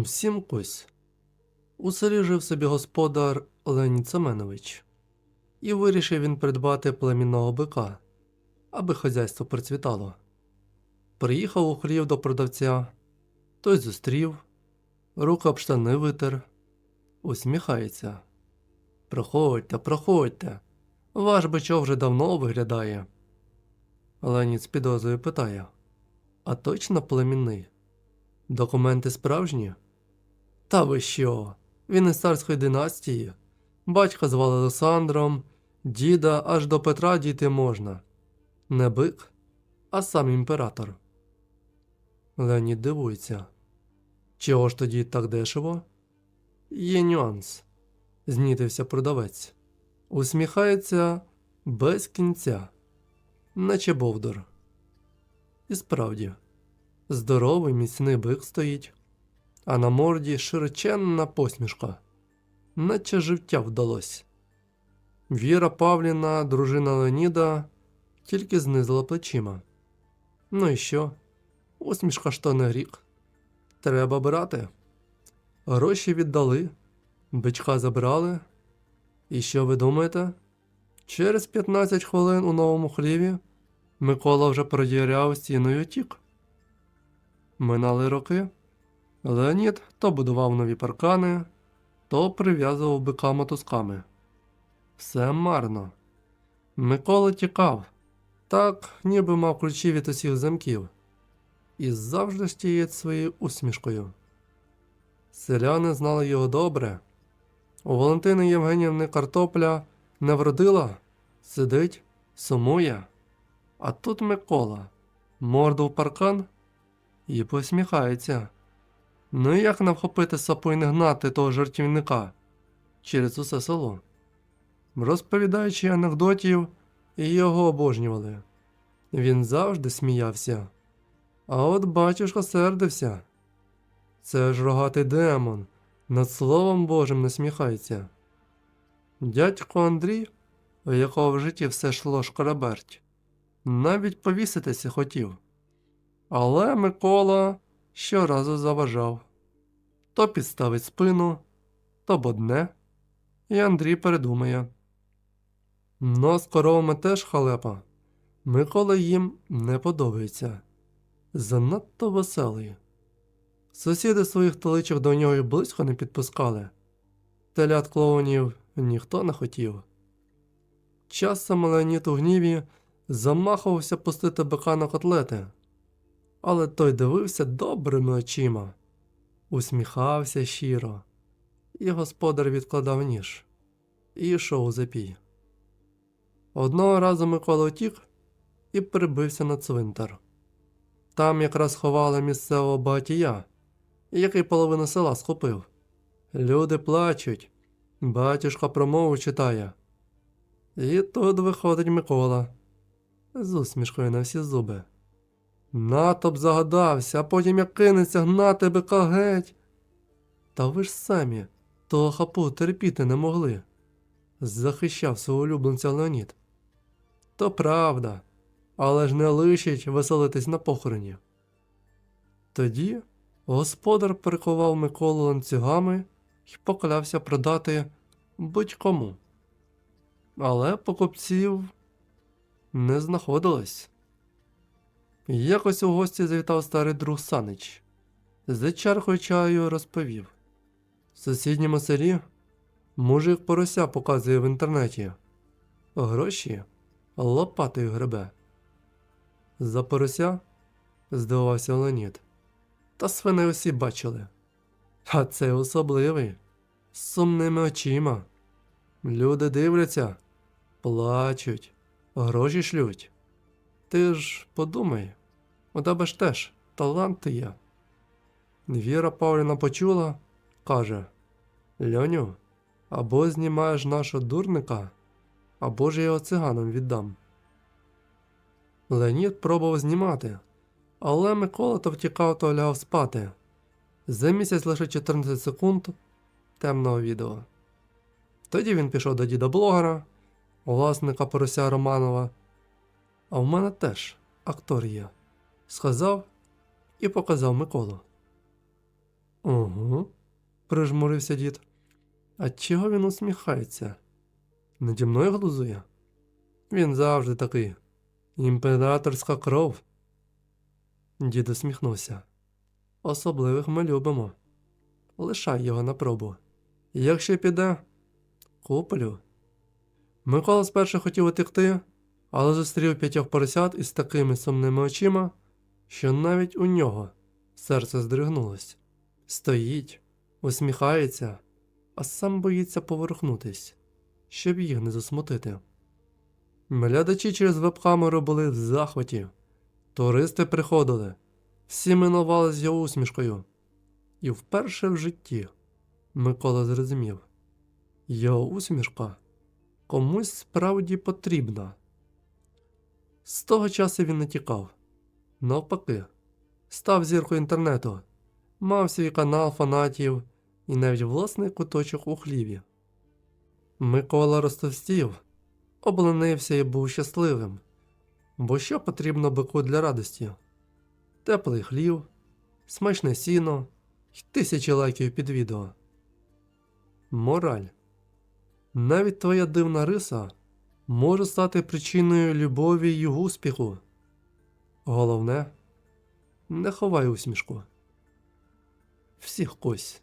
Всім кось. У селі жив собі господар Леонід Семенович, і вирішив він придбати племінного бика, аби хазяйство процвітало. Приїхав у хлів до продавця, той зустрів, руку об штани витер, усміхається. Проходьте, проходьте, ваш бичок вже давно виглядає. Леонід з підозрою питає: А точно племінний? Документи справжні? Та ви що? Він із царської династії. Батька звали Олександром, діда аж до Петра дійти можна. Не бик, а сам імператор. Леонід дивується. Чого ж тоді так дешево? Є нюанс. Знітився продавець. Усміхається без кінця, наче бовдор. І справді, здоровий міцний бик стоїть, а на морді широченна посмішка, наче життя вдалось. Віра Павліна, дружина Леоніда, тільки знизила плечима. Ну і що? Усмішка ж то не гріх. Треба брати. Гроші віддали, бичка забрали. І що ви думаєте? Через 15 хвилин у новому хліві Микола вже продіряв стіною тік. Минали роки. Леонід то будував нові паркани, то прив'язував бика мотузками. Все марно. Микола тікав, так ніби мав ключі від усіх замків, і завжди стієть своєю усмішкою. Селяни знали його добре. У Валентини Євгенівни картопля не вродила, сидить, сумує. А тут Микола, морду в паркан і посміхається. Ну як нам вхопити сапу і не гнати того жартівника через усе село? Розповідаючи анекдотів, і його обожнювали. Він завжди сміявся. А от батюшка сердився. Це ж рогатий демон, над Словом Божим насміхається. Дядько Андрій, у якого в житті все йшло шкараберть, навіть повіситися хотів. Але Микола щоразу заважав то підставить спину, то бодне, і Андрій передумає. Но з коровами теж халепа. Микола їм не подобається. Занадто веселий. Сусіди своїх таличок до нього й близько не підпускали. Телят клоунів ніхто не хотів. Часом Леонід у гніві замахувався пустити бика на котлети, але той дивився добрими очима, усміхався щиро, і господар відкладав ніж і йшов у запій. Одного разу Микола утік і прибився на цвинтар. Там якраз ховали місцевого багатія, який половину села схопив. Люди плачуть, батюшка промову читає. І тут виходить Микола з усмішкою на всі зуби. Натоп загадався, а потім як кинеться гнати бика геть. Та ви ж самі того хапу терпіти не могли, захищав свого улюбленця Леонід. То правда, але ж не лишить веселитись на похороні. Тоді господар прикував Миколу ланцюгами і поклявся продати будь-кому. Але покупців не знаходилось. Якось у гості завітав старий друг Санич. За чаркою чаю розповів. В сусідньому селі мужик порося показує в інтернеті. Гроші лопатою гребе. За порося? здивувався Леонід. Та свини усі бачили. А це особливий, з сумними очима. Люди дивляться, плачуть, гроші шлють. Ти ж подумай, у тебе ж теж таланти є. Віра Павлівна почула, каже: Льоню, або знімаєш нашого дурника, або ж я його циганам віддам. Леонід пробував знімати, але Микола то втікав, то лягав спати. За місяць лише 14 секунд темного відео. Тоді він пішов до діда блогера, власника порося Романова. А в мене теж актор є. Сказав і показав Миколу. Ого, прижмурився дід. А чого він усміхається? Наді мною глузує? Він завжди такий. Імператорська кров. Дід усміхнувся. Особливих ми любимо. Лишай його на пробу. Якщо піде, куплю. Микола спершу хотів утекти, але зустрів п'ятьох поросят із такими сумними очима, що навіть у нього серце здригнулось. Стоїть, усміхається, а сам боїться поворухнутись, щоб їх не засмутити. Глядачі через веб-камеру були в захваті. Туристи приходили, всі минували з його усмішкою. І вперше в житті Микола зрозумів, його усмішка комусь справді потрібна. З того часу він не тікав. Навпаки, став зіркою інтернету, мав свій канал фанатів і навіть власний куточок у хліві. Микола розтовстів, обленився і був щасливим. Бо що потрібно бику для радості? Теплий хлів, смачне сіно й тисячі лайків під відео. Мораль. Навіть твоя дивна риса може стати причиною любові й успіху. Головне, не ховай усмішку. Всіх кось.